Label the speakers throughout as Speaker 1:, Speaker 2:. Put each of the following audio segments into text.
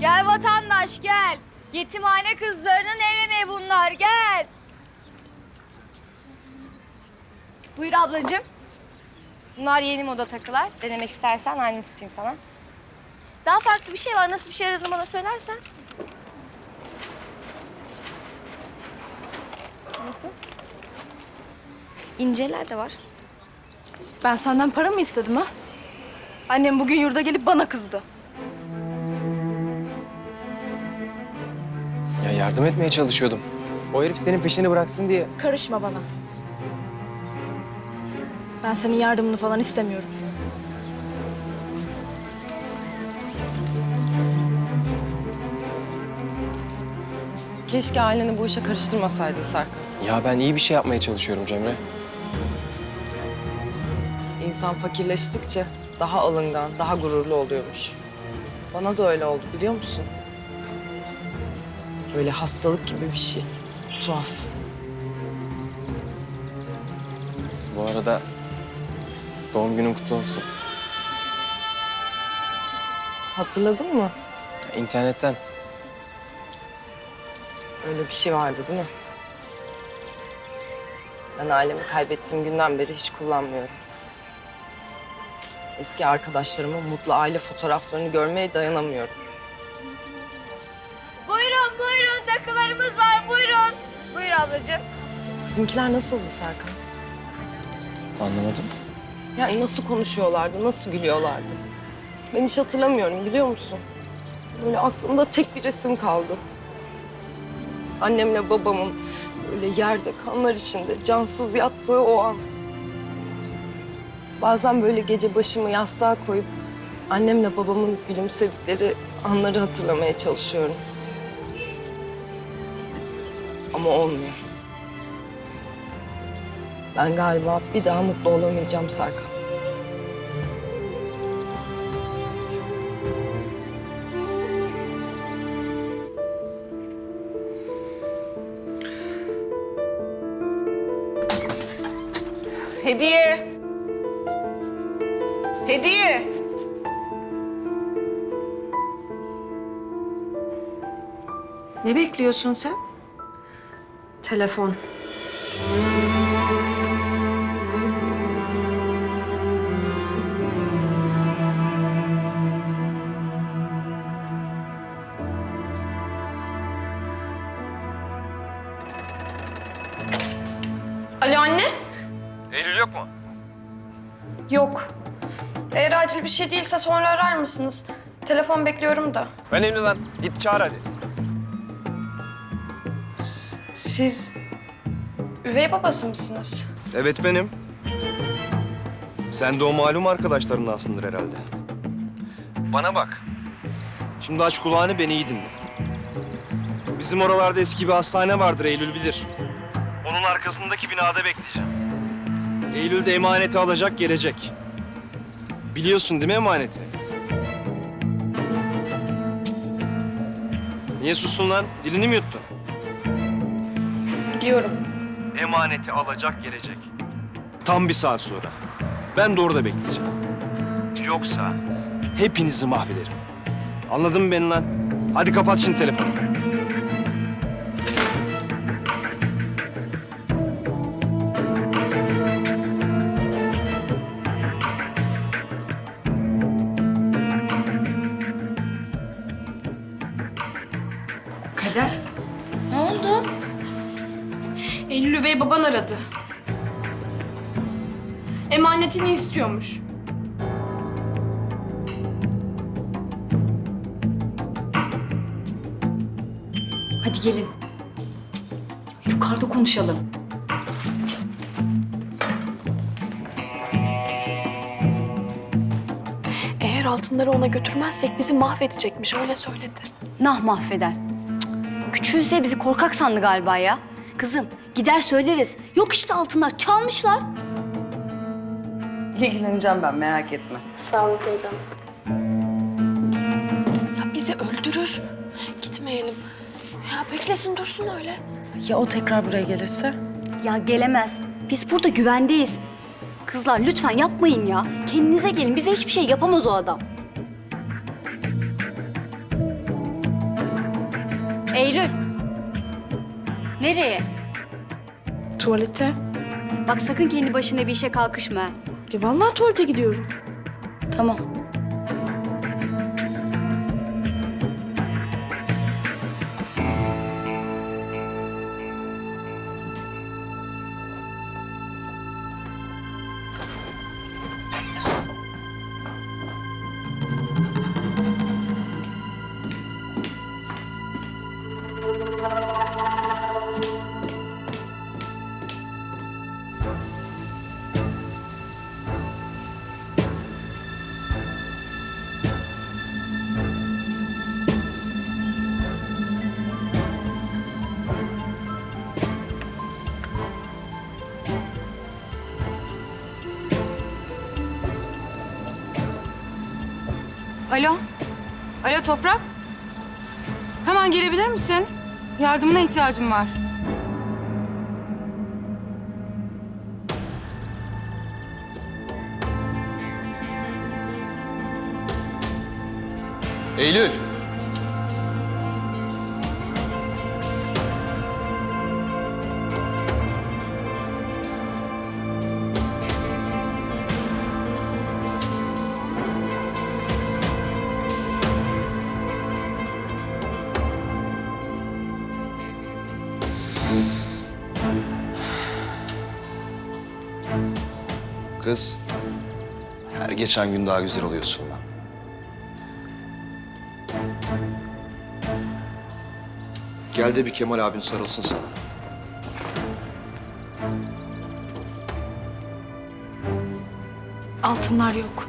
Speaker 1: Gel vatandaş gel. Yetimhane kızlarının el emeği bunlar gel. Buyur ablacığım. Bunlar yeni moda takılar. Denemek istersen aynı tutayım sana. Daha farklı bir şey var. Nasıl bir şey aradığını bana söylersen. Nasıl? İnceler de var.
Speaker 2: Ben senden para mı istedim ha? Annem bugün yurda gelip bana kızdı.
Speaker 3: Ya yardım etmeye çalışıyordum. O herif senin peşini bıraksın diye.
Speaker 2: Karışma bana. Ben senin yardımını falan istemiyorum.
Speaker 4: Keşke aileni bu işe karıştırmasaydın Serkan.
Speaker 3: Ya ben iyi bir şey yapmaya çalışıyorum Cemre.
Speaker 4: İnsan fakirleştikçe daha alıngan, daha gururlu oluyormuş. Bana da öyle oldu biliyor musun? Böyle hastalık gibi bir şey. Tuhaf.
Speaker 3: Bu arada doğum günün kutlu olsun.
Speaker 4: Hatırladın mı?
Speaker 3: Ya, İnternetten.
Speaker 4: Öyle bir şey vardı değil mi? Ben ailemi kaybettiğim günden beri hiç kullanmıyorum. Eski arkadaşlarımın mutlu aile fotoğraflarını görmeye dayanamıyorum.
Speaker 1: Takılarımız var buyurun. Buyur ablacığım.
Speaker 4: Bizimkiler nasıldı Serkan?
Speaker 3: Anlamadım.
Speaker 4: Yani nasıl konuşuyorlardı, nasıl gülüyorlardı? Ben hiç hatırlamıyorum biliyor musun? Böyle aklımda tek bir resim kaldı. Annemle babamın böyle yerde kanlar içinde cansız yattığı o an. Bazen böyle gece başımı yastığa koyup annemle babamın gülümsedikleri anları hatırlamaya çalışıyorum. Ama olmuyor. Ben galiba bir daha mutlu olamayacağım Serkan.
Speaker 5: Hediye. Hediye. Ne bekliyorsun sen?
Speaker 4: Telefon.
Speaker 2: Alo anne?
Speaker 6: Eylül yok mu?
Speaker 2: Yok. Eğer acil bir şey değilse sonra arar mısınız? Telefon bekliyorum da.
Speaker 6: Ben Eylül lan. Git çağır hadi.
Speaker 2: Siz üvey babası mısınız?
Speaker 6: Evet benim. Sen de o malum arkadaşlarındansındır herhalde. Bana bak. Şimdi aç kulağını beni iyi dinle. Bizim oralarda eski bir hastane vardır Eylül bilir. Onun arkasındaki binada bekleyeceğim. Eylül de emaneti alacak gelecek. Biliyorsun değil mi emaneti? Niye sustun lan? Dilini mi yuttun?
Speaker 2: Biliyorum.
Speaker 6: Emaneti alacak gelecek. Tam bir saat sonra. Ben de orada bekleyeceğim. Yoksa hepinizi mahvederim. Anladın mı beni lan? Hadi kapat şimdi telefonu.
Speaker 2: Kader. Eylül üvey baban aradı. Emanetini istiyormuş.
Speaker 7: Hadi gelin. Yukarıda konuşalım.
Speaker 2: Eğer altınları ona götürmezsek bizi mahvedecekmiş öyle söyledi.
Speaker 7: Nah mahveder. Cık, Küçüğüz diye bizi korkak sandı galiba ya. Kızım gider söyleriz. Yok işte altınlar çalmışlar.
Speaker 8: İlgileneceğim ben merak etme.
Speaker 2: Ya bizi öldürür. Gitmeyelim. Ya beklesin dursun öyle.
Speaker 4: Ya o tekrar buraya gelirse?
Speaker 7: Ya gelemez. Biz burada güvendeyiz. Kızlar lütfen yapmayın ya. Kendinize gelin. Bize hiçbir şey yapamaz o adam. Eylül. Nereye?
Speaker 2: Tuvalete.
Speaker 7: Bak sakın kendi başına bir işe kalkışma. ha.
Speaker 2: Ya vallahi tuvalete gidiyorum.
Speaker 7: Tamam.
Speaker 8: Alo. Alo Toprak. Hemen gelebilir misin? Yardımına ihtiyacım var.
Speaker 9: Eylül.
Speaker 10: Kız, her geçen gün daha güzel oluyorsun lan. Gel de bir Kemal abin sarılsın sana.
Speaker 2: Altınlar yok.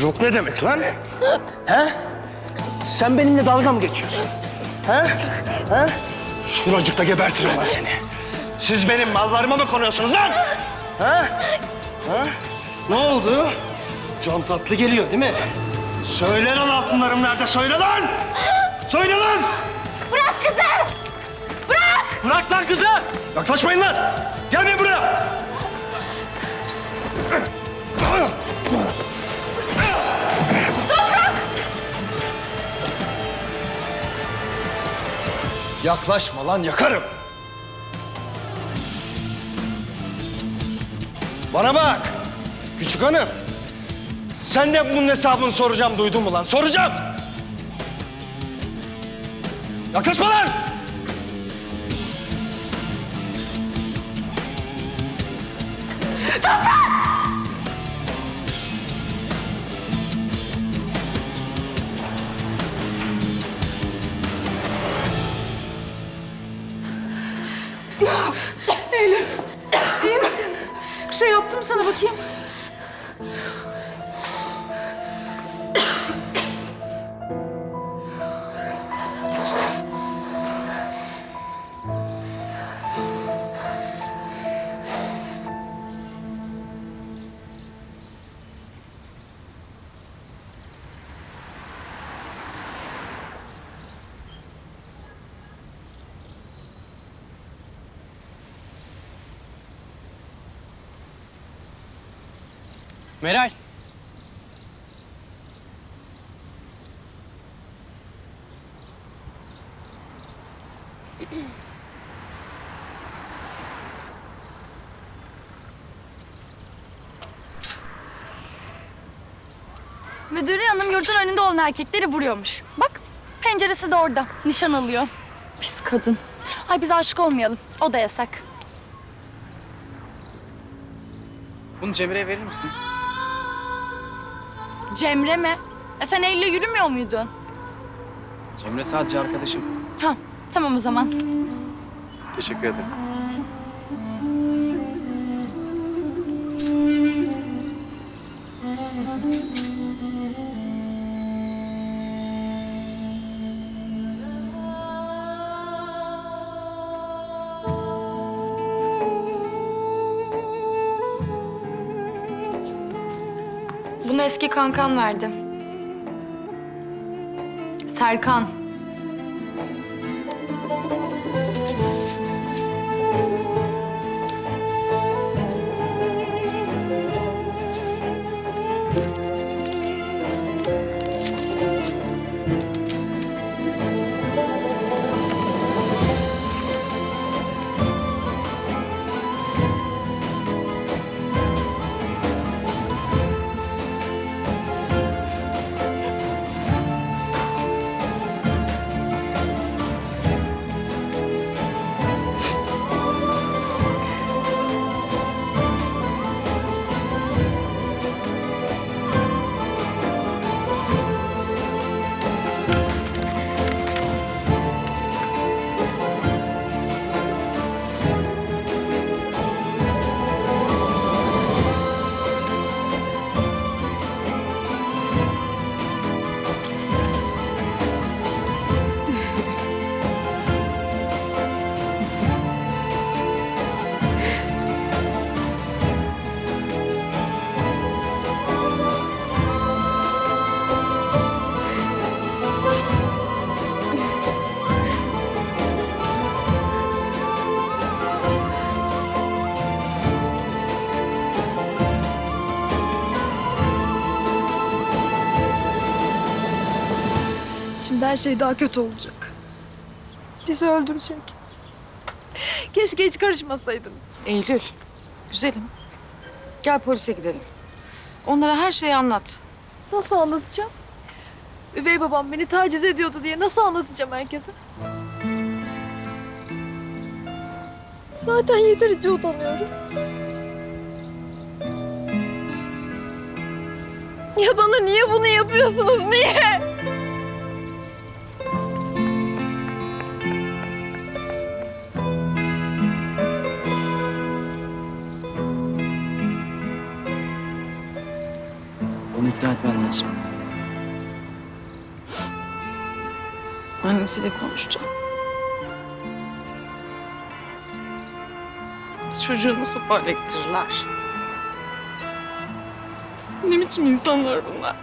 Speaker 6: Yok ne demek lan? He? Sen benimle dalga mı geçiyorsun? He? He? Şuracıkta gebertirim lan seni. Siz benim mallarıma mı konuyorsunuz lan? He? He? Ne oldu? Can tatlı geliyor değil mi? Söyle lan altınlarım nerede? Söyle lan! Söyle lan! Bırak kızı! Bırak! Bırak lan kızı! Yaklaşmayın lan! Gelmeyin buraya!
Speaker 10: Yaklaşma lan yakarım.
Speaker 6: Bana bak! Küçük hanım. Sen de bunun hesabını soracağım duydun mu lan? Soracağım! Yaklaşma lan!
Speaker 8: Bakayım.
Speaker 9: Meral.
Speaker 8: Müdüre hanım yurdun önünde olan erkekleri vuruyormuş. Bak penceresi de orada. Nişan alıyor. Pis kadın. Ay biz aşık olmayalım. O da yasak.
Speaker 9: Bunu Cemre'ye verir misin?
Speaker 8: Cemre mi? E sen elle yürümüyor muydun?
Speaker 9: Cemre sadece arkadaşım.
Speaker 8: Ha tamam o zaman.
Speaker 9: Teşekkür ederim.
Speaker 8: Eski kankan verdi. Serkan.
Speaker 2: Şimdi her şey daha kötü olacak. Bizi öldürecek. Keşke hiç karışmasaydınız.
Speaker 9: Eylül, güzelim. Gel polise gidelim. Onlara her şeyi anlat.
Speaker 2: Nasıl anlatacağım? Üvey babam beni taciz ediyordu diye nasıl anlatacağım herkese? Zaten yeterince utanıyorum. Ya bana niye bunu yapıyorsunuz? Niye?
Speaker 9: İkna etmen lazım. Annesiyle konuşacağım. Çocuğu nasıl böyle? Ne biçim insanlar bunlar?